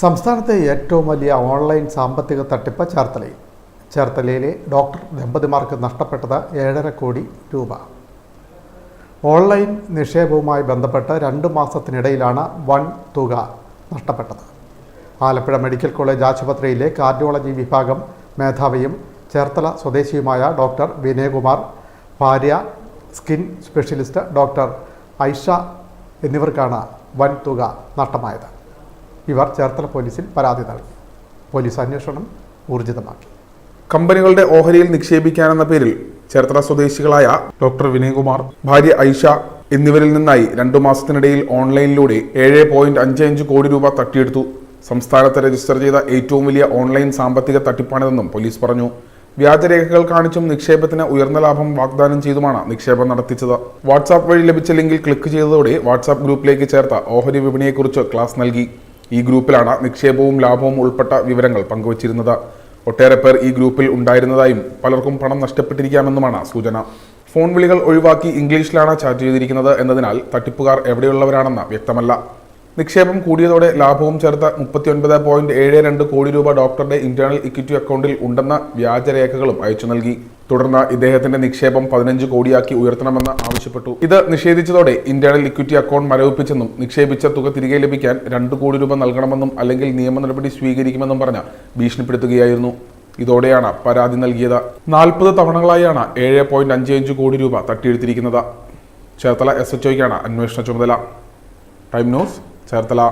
സംസ്ഥാനത്തെ ഏറ്റവും വലിയ ഓൺലൈൻ സാമ്പത്തിക തട്ടിപ്പ് ചേർത്തലയിൽ. ചേർത്തലയിലെ ഡോക്ടർ ദമ്പതിമാർക്ക് നഷ്ടപ്പെട്ടത് ഏഴര കോടി രൂപ. ഓൺലൈൻ നിക്ഷേപവുമായി ബന്ധപ്പെട്ട് രണ്ട് മാസത്തിനിടയിലാണ് വൺ തുക നഷ്ടപ്പെട്ടത്. ആലപ്പുഴ മെഡിക്കൽ കോളേജ് ആശുപത്രിയിലെ കാർഡിയോളജി വിഭാഗം മേധാവിയും ചേർത്തല സ്വദേശിയുമായ ഡോക്ടർ വിനയകുമാർ ഭാര്യ സ്കിൻ സ്പെഷ്യലിസ്റ്റ് ഡോക്ടർ ഐഷ എന്നിവർക്കാണ് വൻ തുക നഷ്ടമായത്. ഇവർ ചേർത്തല പോലീസിൽ പരാതി നൽകി. പോലീസ് അന്വേഷണം ഊർജിതമാക്കി. കമ്പനികളുടെ ഓഹരിയിൽ നിക്ഷേപിക്കാനെന്ന പേരിൽ ചേർത്തല സ്വദേശികളായ ഡോക്ടർ വിനയകുമാർ ഭാര്യ ഐഷ എന്നിവരിൽ നിന്നായി രണ്ടു മാസത്തിനിടയിൽ ഓൺലൈനിലൂടെ ഏഴ് പോയിന്റ് അഞ്ച് അഞ്ച് കോടി രൂപ തട്ടിയെടുത്തു. സംസ്ഥാനത്ത് രജിസ്റ്റർ ചെയ്ത ഏറ്റവും വലിയ ഓൺലൈൻ സാമ്പത്തിക തട്ടിപ്പാണിതെന്നും പോലീസ് പറഞ്ഞു. വ്യാജരേഖകൾ കാണിച്ചും നിക്ഷേപത്തിന് ഉയർന്ന ലാഭം വാഗ്ദാനം ചെയ്തുമാണ് നിക്ഷേപം നടത്തിച്ചത്. വാട്സാപ്പ് വഴി ലഭിച്ച ലിങ്കിൽ ക്ലിക്ക് ചെയ്തതോടെ വാട്സാപ്പ് ഗ്രൂപ്പിലേക്ക് ചേർത്ത ഓഹരി വിപണിയെക്കുറിച്ച് ക്ലാസ് നൽകി. ഈ ഗ്രൂപ്പിലാണ് നിക്ഷേപവും ലാഭവും ഉൾപ്പെട്ട വിവരങ്ങൾ പങ്കുവച്ചിരുന്നത്. ഒട്ടേറെ പേർ ഈ ഗ്രൂപ്പിൽ ഉണ്ടായിരുന്നതായും പലർക്കും പണം നഷ്ടപ്പെട്ടിരിക്കാമെന്നുമാണ് സൂചന. ഫോൺ വിളികൾ ഒഴിവാക്കി ഇംഗ്ലീഷിലാണ് ചാറ്റ് ചെയ്തിരിക്കുന്നത് എന്നതിനാൽ തട്ടിപ്പുകാർ എവിടെയുള്ളവരാണെന്ന് വ്യക്തമല്ല. നിക്ഷേപം കൂടിയതോടെ ലാഭവും ചേർത്ത മുപ്പത്തിയൊൻപത് പോയിന്റ് ഏഴ് രണ്ട് കോടി രൂപ ഡോക്ടറുടെ ഇന്റേണൽ ഇക്വിറ്റി അക്കൗണ്ടിൽ ഉണ്ടെന്ന വ്യാജരേഖകളും അയച്ചു നൽകി. തുടർന്ന് ഇദ്ദേഹത്തിന്റെ നിക്ഷേപം പതിനഞ്ച് കോടിയാക്കി ഉയർത്തണമെന്ന് ആവശ്യപ്പെട്ടു. ഇത് നിഷേധിച്ചതോടെ ഇന്റേണൽ ഇക്വിറ്റി അക്കൗണ്ട് മരവിപ്പിച്ചെന്നും നിക്ഷേപിച്ച തുക തിരികെ ലഭിക്കാൻ രണ്ട് കോടി രൂപ നൽകണമെന്നും അല്ലെങ്കിൽ നിയമ നടപടി സ്വീകരിക്കുമെന്നും പറഞ്ഞ് ഭീഷണിപ്പെടുത്തുകയായിരുന്നു. ഇതോടെയാണ് പരാതി നൽകിയത്. നാൽപ്പത് തവണകളായാണ് ഏഴ് പോയിന്റ് അഞ്ച് അഞ്ച് കോടി രൂപ തട്ടിയെടുത്തിരിക്കുന്നത്. ചേർത്തല എസ് എച്ച് അന്വേഷണ ചുമതല. Time news Cherthala.